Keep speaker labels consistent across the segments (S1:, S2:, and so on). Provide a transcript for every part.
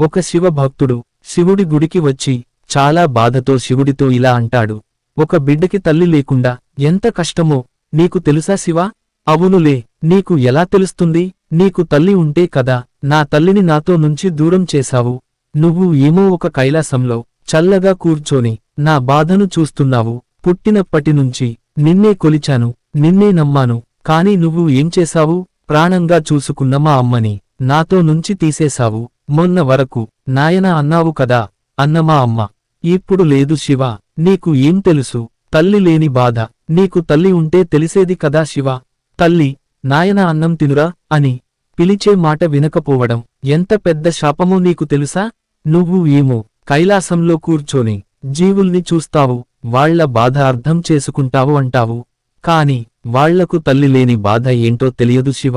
S1: ఒక శివ భక్తుడు శివుడి గుడికి వచ్చి చాలా బాధతో శివుడితో ఇలా అంటాడు. ఒక బిడ్డకి తల్లి లేకుండా ఎంత కష్టమో నీకు తెలుసా శివా? అవునులే నీకు ఎలా తెలుస్తుంది? నీకు తల్లి ఉంటే కదా నా తల్లిని నాతో నుంచి దూరం చేశావు. నువ్వు ఏమో ఒక కైలాసంలో చల్లగా కూర్చొని నా బాధను చూస్తున్నావు. పుట్టినప్పటి నుంచి నిన్నే కొలిచాను నిన్నే నమ్మాను కాని నువ్వు ఏం చేశావు? ప్రాణంగా చూసుకున్న మా అమ్మని నాతో నుంచి తీసేశావు. మొన్న వరకు నాయన అన్నావు కదా అన్నమా అమ్మ. ఇప్పుడు లేదు శివ నీకు ఏం తెలుసు? తల్లి లేని బాధ నీకు తల్లి ఉంటే తెలిసేది కదా శివ. తల్లి నాయన అన్నం తినురా అని పిలిచే మాట వినకపోవడం ఎంత పెద్ద శాపమో నీకు తెలుసా? నువ్వు ఏమో కైలాసంలో కూర్చొని జీవుల్ని చూస్తావు వాళ్ళ బాధ అర్థం చేసుకుంటావు అంటావు. కాని వాళ్ళకు తల్లి లేని బాధ ఏంటో తెలియదు శివ.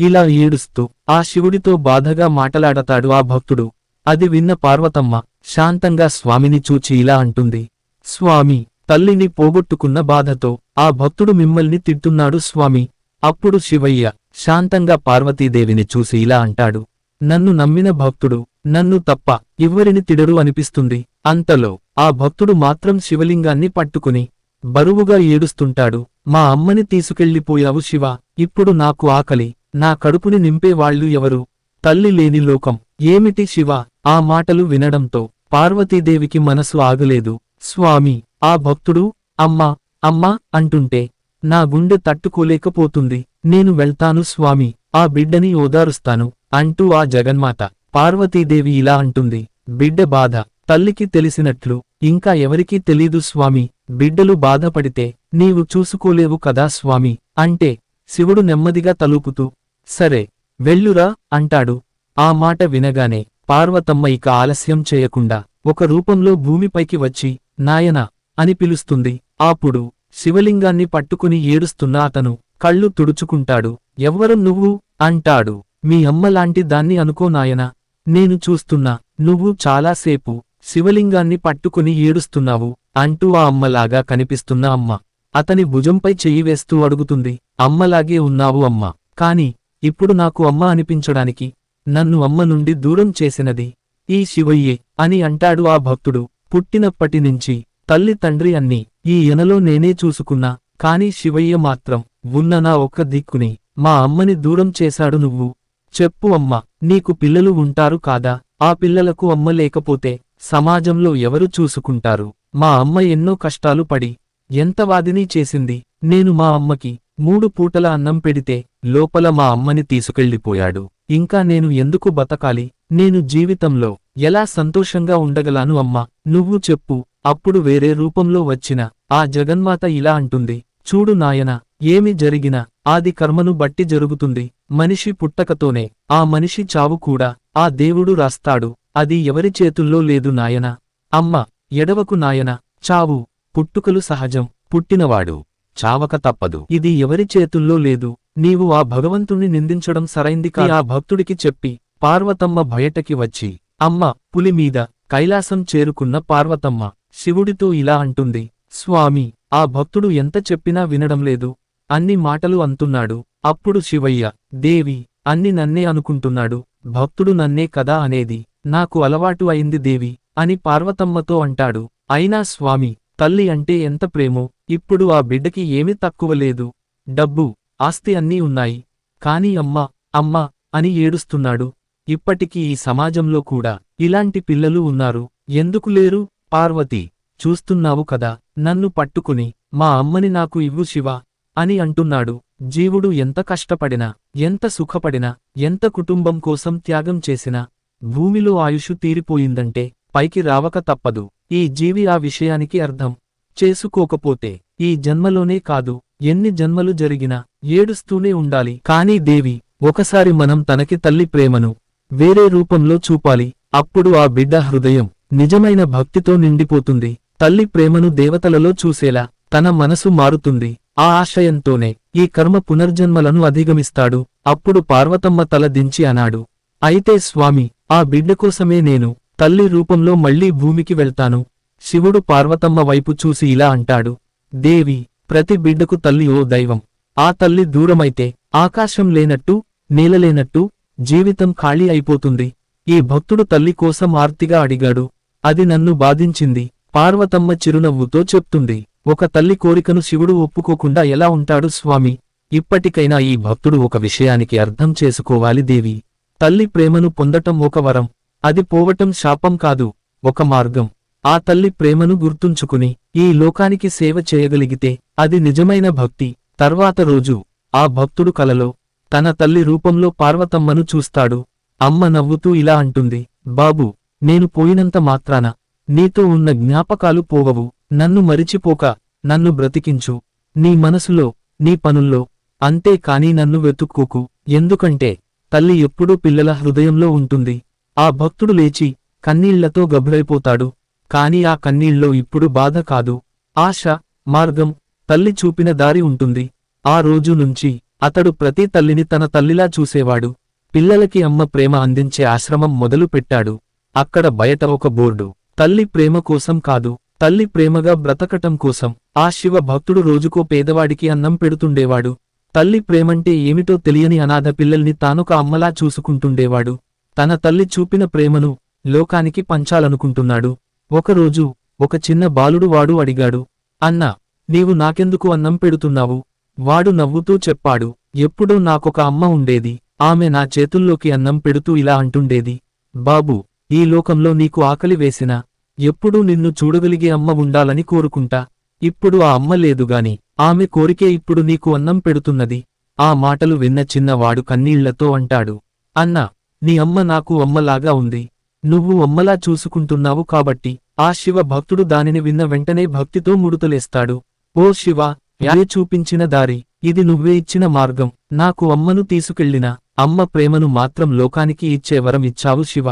S1: ఇలా ఏడుస్తూ ఆ శివుడితో బాధగా మాటలాడతాడు ఆ భక్తుడు. అది విన్న పార్వతమ్మ శాంతంగా స్వామిని చూచి ఇలా అంటుంది. స్వామి తల్లిని పోగొట్టుకున్న బాధతో ఆ భక్తుడు మిమ్మల్ని తిట్టున్నాడు స్వామి. అప్పుడు శివయ్య శాంతంగా పార్వతీదేవిని చూసి ఇలా అంటాడు. నన్ను నమ్మిన భక్తుడు నన్ను తప్ప ఎవ్వరిని తిడరు అనిపిస్తుంది. అంతలో ఆ భక్తుడు మాత్రం శివలింగాన్ని పట్టుకుని బరువుగా ఏడుస్తుంటాడు. మా అమ్మని తీసుకెళ్ళిపోయావు శివ ఇప్పుడు నాకు ఆకలి. నా కడుపుని నింపేవాళ్ళు ఎవరు? తల్లి లేని లోకం. ఏమిటి శివ? ఆ మాటలు వినడంతో పార్వతీదేవికి మనసు ఆగలేదు. స్వామి ఆ భక్తుడు అమ్మా అమ్మా అంటుంటే నా గుండె తట్టుకోలేకపోతుంది. నేను వెళ్తాను స్వామి. ఆ బిడ్డని ఓదారుస్తాను అంటూ ఆ జగన్మాత పార్వతీదేవి ఇలా అంటుంది. బిడ్డ బాధ. తల్లికి తెలిసినట్లు ఇంకా ఎవరికీ తెలీదు స్వామి. బిడ్డలు బాధపడితే నీవు చూసుకోలేవు కదా స్వామి. అంటే శివుడు నెమ్మదిగా తలుపుతూ సరే వెళ్ళురా అంటాడు. ఆ మాట వినగానే పార్వతమ్మ ఇక ఆలస్యం చేయకుండా ఒక రూపంలో భూమిపైకి వచ్చి నాయన అని పిలుస్తుంది. అప్పుడు శివలింగాన్ని పట్టుకుని ఏడుస్తున్న అతను కళ్ళు తుడుచుకుంటాడు. ఎవ్వరు నువ్వు? అంటాడు. మీ అమ్మలాంటి దాన్ని అనుకో నాయనా. నేను చూస్తున్నా నువ్వు చాలాసేపు శివలింగాన్ని పట్టుకుని ఏడుస్తున్నావు అంటూ ఆ అమ్మలాగా కనిపిస్తున్న అమ్మ. అతని భుజంపై చెయ్యి వేస్తూ అడుగుతుంది. అమ్మలాగే ఉన్నావు అమ్మ. కాని ఇప్పుడు నాకు అమ్మ అనిపించడానికి నన్ను అమ్మ నుండి దూరం చేసినది. ఈ శివయ్యే అని అంటాడు ఆ భక్తుడు. పుట్టినప్పటి నుంచి తల్లి తండ్రి అన్ని ఈ ఎనలో నేనే చూసుకున్నా కాని శివయ్య మాత్రం ఉన్న నా ఒక్క దిక్కుని మా అమ్మని దూరం చేశాడు నువ్వు. చెప్పు అమ్మ నీకు పిల్లలు ఉంటారు కాదా? ఆ పిల్లలకు అమ్మ లేకపోతే సమాజంలో ఎవరు చూసుకుంటారు? మా అమ్మ ఎన్నో కష్టాలు పడి ఎంత వాదిని చేసింది? నేను మా అమ్మకి మూడు పూటల అన్నం పెడితే లోపల మా అమ్మని తీసుకెళ్ళిపోయాడు. ఇంకా నేను ఎందుకు బతకాలి? నేను జీవితంలో ఎలా సంతోషంగా ఉండగలాను అమ్మా? నువ్వు చెప్పు. అప్పుడు వేరే రూపంలో వచ్చిన ఆ జగన్మాత ఇలా అంటుంది. చూడు నాయనా ఏమి జరిగినా ఆది కర్మను బట్టి జరుగుతుంది. మనిషి పుట్టకతోనే ఆ మనిషి చావు కూడా ఆ దేవుడు రాస్తాడు. అది ఎవరి చేతుల్లో లేదు నాయనా. అమ్మ ఎడవకు నాయనా. చావు పుట్టుకలు సహజం. పుట్టినవాడు చావక తప్పదు. ఇది ఎవరి చేతుల్లో లేదు. నీవు ఆ భగవంతుణ్ణి నిందించడం సరైంది కా ఆ భక్తుడికి చెప్పి పార్వతమ్మ బయటకి వచ్చి అమ్మ పులిమీద కైలాసం చేరుకున్న పార్వతమ్మ శివుడితో ఇలా అంటుంది స్వామి ఆ భక్తుడు ఎంత చెప్పినా వినడం లేదు. అన్ని మాటలు అంటున్నాడు అప్పుడు శివయ్య దేవి అన్ని నన్నే అనుకుంటున్నాడు. భక్తుడు నన్నే కదా అనేది నాకు అలవాటు అయింది దేవి అని పార్వతమ్మతో అంటాడు. అయినా స్వామి తల్లి అంటే ఎంత ప్రేమో. ఇప్పుడు ఆ బిడ్డకి ఏమీ తక్కువ లేదు. డబ్బు ఆస్తి అన్నీ ఉన్నాయి. కాని అమ్మా అమ్మా అని ఏడుస్తున్నాడు. ఇప్పటికీ ఈ సమాజంలో కూడా ఇలాంటి పిల్లలు ఉన్నారు. ఎందుకు లేరు? పార్వతి చూస్తున్నావు కదా నన్ను పట్టుకుని మా అమ్మని నాకు ఇవ్వు శివా అని అంటున్నాడు. జీవుడు ఎంత కష్టపడినా ఎంత సుఖపడినా ఎంత కుటుంబం కోసం త్యాగం చేసినా భూమిలో ఆయుషు తీరిపోయిందంటే పైకి రావక తప్పదు. ఈ జీవి ఆ విషయానికి అర్థం చేసుకోకపోతే ఈ జన్మలోనే కాదు ఎన్ని జన్మలు జరిగినా ఏడుస్తూనే ఉండాలి. కానీ దేవి ఒకసారి మనం తనకి తల్లి ప్రేమను వేరే రూపంలో చూపాలి. అప్పుడు ఆ బిడ్డ హృదయం నిజమైన భక్తితో నిండిపోతుంది. తల్లి ప్రేమను దేవతలలో చూసేలా తన మనసు మారుతుంది. ఆ ఆశయంతోనే ఈ కర్మ పునర్జన్మలను అధిగమిస్తాడు. అప్పుడు పార్వతమ్మ తల దించి అనాడు అయితే స్వామి ఆ బిడ్డ కోసమే నేను తల్లి రూపంలో మళ్ళీ భూమికి వెళ్తాను. శివుడు పార్వతమ్మ వైపు చూసి ఇలా అంటాడు దేవి ప్రతి బిడ్డకు తల్లి ఓ దైవం. ఆ తల్లి దూరమైతే ఆకాశం లేనట్టు నేలలేనట్టు జీవితం ఖాళీ అయిపోతుంది. ఈ భక్తుడు తల్లి కోసం ఆర్తిగా అడిగాడు. అది నన్ను బాధించింది. పార్వతమ్మ చిరునవ్వుతో చెప్తుంది. ఒక తల్లి కోరికను శివుడు ఒప్పుకోకుండా ఎలా ఉంటాడు స్వామి? ఇప్పటికైనా ఈ భక్తుడు ఒక విషయానికి అర్థం చేసుకోవాలి దేవి. తల్లి ప్రేమను పొందటం ఒక వరం. అది పోవటం శాపం కాదు ఒక మార్గం. ఆ తల్లి ప్రేమను గుర్తుంచుకుని ఈ లోకానికి సేవ చేయగలిగితే అది నిజమైన భక్తి. తర్వాత రోజు ఆ భక్తుడు కలలో తన తల్లి రూపంలో పార్వతమ్మను చూస్తాడు. అమ్మ నవ్వుతూ ఇలా అంటుంది బాబు నేను పోయినంత మాత్రాన నీతో ఉన్న జ్ఞాపకాలు పోవవు. నన్ను మరిచిపోక నన్ను బ్రతికించు. నీ మనసులో నీ పనుల్లో అంతే కాని నన్ను వెతుక్కోకు. ఎందుకంటే తల్లి ఎప్పుడూ పిల్లల హృదయంలో ఉంటుంది. ఆ భక్తుడు లేచి కన్నీళ్ళతో గభురైపోతాడు. కాని ఆ కన్నీళ్ళలో ఇప్పుడు బాధ కాదు. ఆశ మార్గం తల్లి చూపిన దారి ఉంటుంది. ఆ రోజు నుంచి అతడు ప్రతి తల్లిని తన తల్లిలా చూసేవాడు. పిల్లలకి అమ్మ ప్రేమ అందించే ఆశ్రమం మొదలు పెట్టాడు. అక్కడ బయట ఒక బోర్డు. తల్లి ప్రేమ కోసం కాదు తల్లి ప్రేమగా బ్రతకటం కోసం. ఆ శివ భక్తుడు రోజుకో పేదవాడికి అన్నం పెడుతుండేవాడు. తల్లి ప్రేమంటే ఏమిటో తెలియని అనాథ పిల్లల్ని తానొక అమ్మలా చూసుకుంటుండేవాడు. తన తల్లి చూపిన ప్రేమను లోకానికి పంచాలనుకుంటున్నాడు. ఒకరోజు ఒక చిన్న బాలుడు వాడు అడిగాడు అన్నా నీవు నాకెందుకు అన్నం పెడుతున్నావు? వాడు నవ్వుతూ చెప్పాడు ఎప్పుడూ నాకొక అమ్మ ఉండేది ఆమె నా చేతుల్లోకి అన్నం పెడుతూ ఇలా అంటుండేది బాబు ఈ లోకంలో నీకు ఆకలి వేసినా ఎప్పుడూ నిన్ను చూడగలిగే అమ్మ ఉండాలని కోరుకుంటా ఇప్పుడు ఆ అమ్మ లేదుగాని ఆమె కోరికే ఇప్పుడు నీకు అన్నం పెడుతున్నది. ఆ మాటలు విన్న చిన్నవాడు కన్నీళ్ళతో అంటాడు అన్నా నీ అమ్మ నాకు అమ్మలాగా ఉంది నువ్వు అమ్మలా చూసుకుంటున్నావు కాబట్టి ఆ శివ భక్తుడు దానిని విన్న వెంటనే భక్తితో ముడుతలేస్తాడు ఓ శివ యాయే చూపించిన దారి ఇది నువ్వే ఇచ్చిన మార్గం. నాకు అమ్మను తీసుకెళ్ళిన అమ్మ ప్రేమను మాత్రం లోకానికి ఇచ్చే వరం ఇచ్చావు శివ.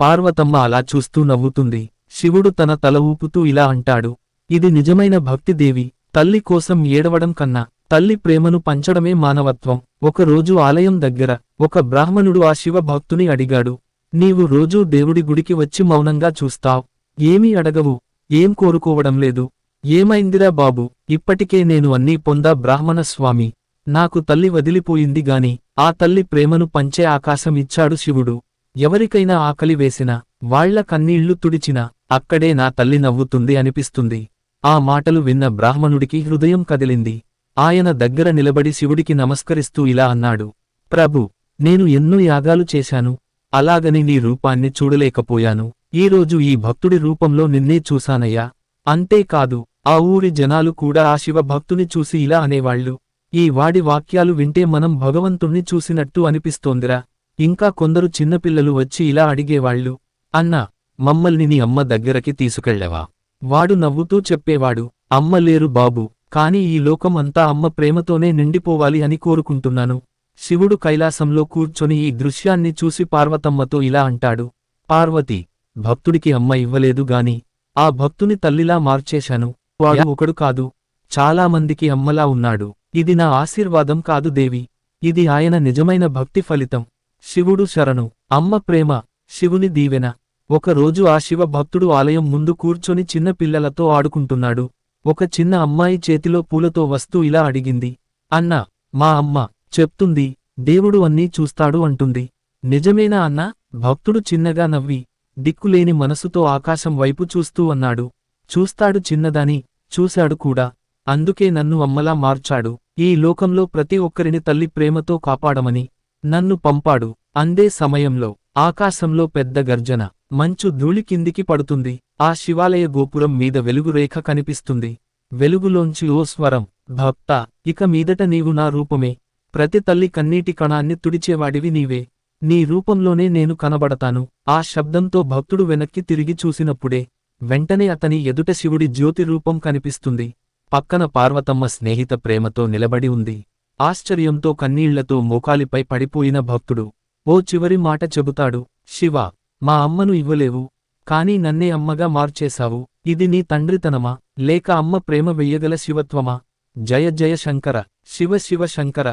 S1: పార్వతమ్మ అలా చూస్తూ నవ్వుతుంది. శివుడు తన తల ఊపుతూ ఇలా అంటాడు. ఇది నిజమైన భక్తిదేవి తల్లి కోసం ఏడవడం కన్నా తల్లి ప్రేమను పంచడమే మానవత్వం. ఒకరోజు ఆలయం దగ్గర ఒక బ్రాహ్మణుడు ఆ శివ భక్తుని అడిగాడు. నీవు రోజూ దేవుడి గుడికి వచ్చి మౌనంగా చూస్తావ్. ఏమీ అడగవు. ఏం కోరుకోవడం లేదు. ఏమైందిరా బాబు? ఇప్పటికే నేను అన్నీ పొందా బ్రాహ్మణ స్వామి నాకు తల్లి వదిలిపోయింది గాని ఆ తల్లి ప్రేమను పంచే ఆకాశం ఇచ్చాడు శివుడు. ఎవరికైనా ఆకలి వేసినా వాళ్ళ కన్నీళ్ళు తుడిచినా అక్కడే నా తల్లి నవ్వుతుంది అనిపిస్తుంది. ఆ మాటలు విన్న బ్రాహ్మణుడికి హృదయం కదిలింది. ఆయన దగ్గర నిలబడి శివుడికి నమస్కరిస్తూ ఇలా అన్నాడు. ప్రభు నేను ఎన్నో యాగాలు చేశాను. అలాగని నీ రూపాన్ని చూడలేకపోయాను. ఈరోజు ఈ భక్తుడి రూపంలో నిన్నే చూశానయ్యా. అంతేకాదు ఆ ఊరి జనాలు కూడా ఆ శివ భక్తుని చూసి ఇలా అనేవాళ్ళు ఈ వాడి వాక్యాలు వింటే మనం భగవంతుణ్ణి చూసినట్టు అనిపిస్తోందిరా. ఇంకా కొందరు చిన్నపిల్లలు వచ్చి ఇలా అడిగేవాళ్ళు అన్నా మమ్మల్ని నీ అమ్మ దగ్గరకి తీసుకెళ్ళవా వాడు నవ్వుతూ చెప్పేవాడు. అమ్మ లేరు బాబు కాని ఈ లోకం అంతా అమ్మ ప్రేమతోనే నిండిపోవాలి అని కోరుకుంటున్నాను. శివుడు కైలాసంలో కూర్చొని ఈ దృశ్యాన్ని చూసి పార్వతమ్మతో ఇలా అంటాడు. పార్వతి భక్తుడికి అమ్మ ఇవ్వలేదు గాని ఆ భక్తుని తల్లిలా మార్చేశాను. వాడు ఒకడు కాదు. చాలామందికి అమ్మలా ఉన్నాడు. ఇది నా ఆశీర్వాదం కాదు దేవి. ఇది ఆయన నిజమైన భక్తి ఫలితం. శివుడు శరణు. అమ్మ ప్రేమ. శివుని దీవెన. ఒకరోజు ఆ శివ భక్తుడు ఆలయం ముందు కూర్చొని చిన్న పిల్లలతో ఆడుకుంటున్నాడు. ఒక చిన్న అమ్మాయి చేతిలో పూలతో వస్తూ ఇలా అడిగింది. అన్నా మా అమ్మ చెప్తుంది దేవుడు అన్నీ చూస్తాడు అంటుంది. నిజమేనా అన్నా భక్తుడు చిన్నగా నవ్వి దిక్కులేని మనసుతో ఆకాశం వైపు చూస్తూ అన్నాడు. చూస్తాడు చిన్నదాని చూశాడు కూడా. అందుకే నన్ను అమ్మలా మార్చాడు. ఈ లోకంలో ప్రతి ఒక్కరిని తల్లి ప్రేమతో కాపాడమని నన్ను పంపాడు. అందే సమయంలో ఆకాశంలో పెద్ద గర్జన. మంచు ధూళి కిందికి పడుతుంది. ఆ శివాలయ గోపురం మీద వెలుగురేఖ కనిపిస్తుంది. వెలుగులోంచి ఓ స్వరం భక్త ఇక మీదట నీవు నా రూపమే. ప్రతి తల్లి కన్నీటి కణాన్ని తుడిచేవాడివి నీవే. నీ రూపంలోనే నేను కనబడతాను. ఆ శబ్దంతో భక్తుడు వెనక్కి తిరిగి చూసినప్పుడే వెంటనే అతని ఎదుట శివుడి జ్యోతి రూపం కనిపిస్తుంది. పక్కన పార్వతమ్మ స్నేహిత ప్రేమతో నిలబడి ఉంది. ఆశ్చర్యంతో కన్నీళ్ళతో మోకాలిపై పడిపోయిన భక్తుడు. ఓ చివరి మాట చెబుతాడు శివ మా అమ్మను ఇవ్వలేవు. కాని నన్నే అమ్మగా మార్చేశావు. ఇది నీ తండ్రితనమా? లేక అమ్మ ప్రేమ వెయ్యగల శివత్వమా? జయ జయ శంకర శివ శివ శంకర